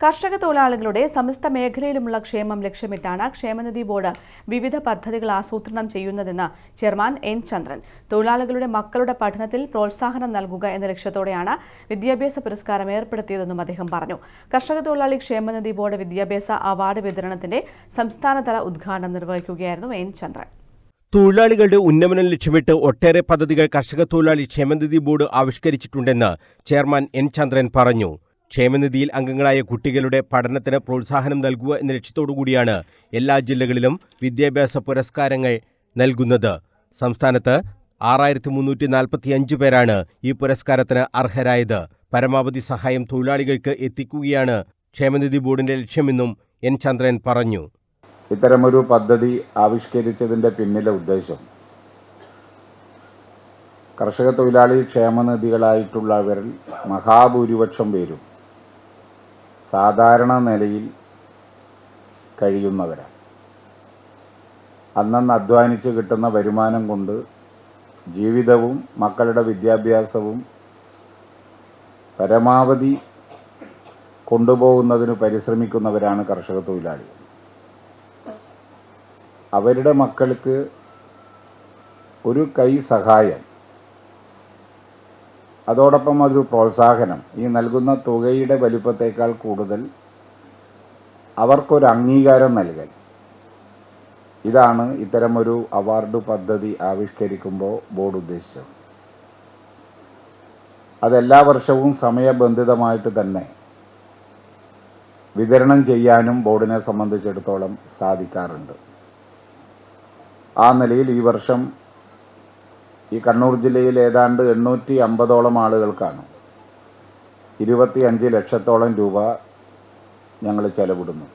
കർഷക തൊഴിലാളികളുടെ സമസ്ത മേഖലയിലുമുള്ള ക്ഷേമം ലക്ഷ്യമിട്ടാണ് ക്ഷേമനിധി ബോർഡ് വിവിധ പദ്ധതികൾ ആസൂത്രണം ചെയ്യുന്നതെന്ന് ചെയർമാൻ എൻ ചന്ദ്രൻ. തൊഴിലാളികളുടെ മക്കളുടെ പഠനത്തിൽ പ്രോത്സാഹനം നൽകുക എന്ന ലക്ഷ്യത്തോടെയാണ് വിദ്യാഭ്യാസ പുരസ്കാരം ഏർപ്പെടുത്തിയതെന്നും അദ്ദേഹം പറഞ്ഞു. കർഷക തൊഴിലാളി ക്ഷേമനിധി ബോർഡ് വിദ്യാഭ്യാസ അവാർഡ് വിതരണത്തിന്റെ സംസ്ഥാനതല ഉദ്ഘാടനം നിർവഹിക്കുകയായിരുന്നു എൻ ചന്ദ്രൻ. തൊഴിലാളികളുടെ ഉന്നമനം ലക്ഷ്യമിട്ട് ഒട്ടേറെ പദ്ധതികൾ കർഷക തൊഴിലാളി ക്ഷേമനിധി ബോർഡ് ആവിഷ്കരിച്ചിട്ടുണ്ടെന്ന് ചെയർമാൻ എൻ ചന്ദ്രൻ പറഞ്ഞു. ക്ഷേമനിധിയിൽ അംഗങ്ങളായ കുട്ടികളുടെ പഠനത്തിന് പ്രോത്സാഹനം നൽകുക എന്ന ലക്ഷ്യത്തോടുകൂടിയാണ് എല്ലാ ജില്ലകളിലും വിദ്യാഭ്യാസ പുരസ്കാരങ്ങൾ നൽകുന്നത്. സംസ്ഥാനത്ത് ആറായിരത്തി മുന്നൂറ്റി നാൽപ്പത്തിയഞ്ച് പേരാണ് ഈ പുരസ്കാരത്തിന് അർഹരായത്. പരമാവധി സഹായം തൊഴിലാളികൾക്ക് എത്തിക്കുകയാണ് ക്ഷേമനിധി ബോർഡിന്റെ ലക്ഷ്യമെന്നും എൻ ചന്ദ്രൻ പറഞ്ഞു. ഇത്തരമൊരു പദ്ധതി ആവിഷ്കരിച്ചതിന്റെ പിന്നിലെ ഉദ്ദേശം കർഷക തൊഴിലാളി ക്ഷേമനിധികളായിട്ടുള്ളവരിൽ മഹാഭൂരിപക്ഷം പേരും സാധാരണ നിലയിൽ കഴിയുന്നവരാണ്. അന്നന്ന് അധ്വാനിച്ച് കിട്ടുന്ന വരുമാനം കൊണ്ട് ജീവിതവും മക്കളുടെ വിദ്യാഭ്യാസവും പരമാവധി കൊണ്ടുപോകുന്നതിന് പരിശ്രമിക്കുന്നവരാണ് കർഷക തൊഴിലാളികൾ. അവരുടെ മക്കൾക്ക് ഒരു കൈ സഹായം അതോടൊപ്പം അതൊരു പ്രോത്സാഹനം. ഈ നൽകുന്ന തുകയുടെ വലുപ്പത്തേക്കാൾ കൂടുതൽ അവർക്കൊരു അംഗീകാരം നൽകൽ. ഇതാണ് ഇത്തരമൊരു അവാർഡ് പദ്ധതി ആവിഷ്കരിക്കുമ്പോൾ ബോർഡ് ഉദ്ദേശിച്ചത്. അതെല്ലാ വർഷവും സമയബന്ധിതമായിട്ട് തന്നെ വിതരണം ചെയ്യാനും ബോർഡിനെ സംബന്ധിച്ചിടത്തോളം സാധിക്കാറുണ്ട്. ആ നിലയിൽ ഈ വർഷം ഈ കണ്ണൂർ ജില്ലയിൽ ഏതാണ്ട് എണ്ണൂറ്റി അമ്പതോളം ആളുകൾക്കാണ്. ഇരുപത്തി അഞ്ച് ലക്ഷത്തോളം രൂപ ഞങ്ങൾ ചെലവിടുന്നു.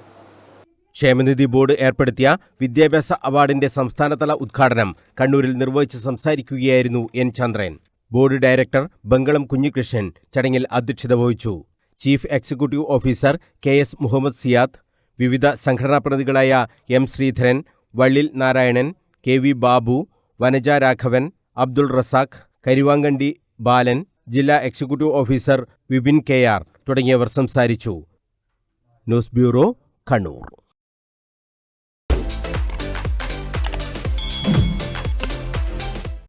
ക്ഷേമനിധി ബോർഡ് ഏർപ്പെടുത്തിയ വിദ്യാഭ്യാസ അവാർഡിന്റെ സംസ്ഥാനതല ഉദ്ഘാടനം കണ്ണൂരിൽ നിർവഹിച്ച് സംസാരിക്കുകയായിരുന്നു N Chandran. Board director Bangalam Kunhikrishnan ചടങ്ങിൽ അധ്യക്ഷത വഹിച്ചു. Chief executive officer K S Muhammad Siyad വിവിധ സംഘടനാ പ്രതികളായ M Sreedharan Vallil Narayanan K V Babu Vanaja Raghavan Abdul Razak Karuvankandi Balan ജില്ലാ executive officer Vipin K R തുടങ്ങിയവർ സംസാരിച്ചു. News bureau Kannur.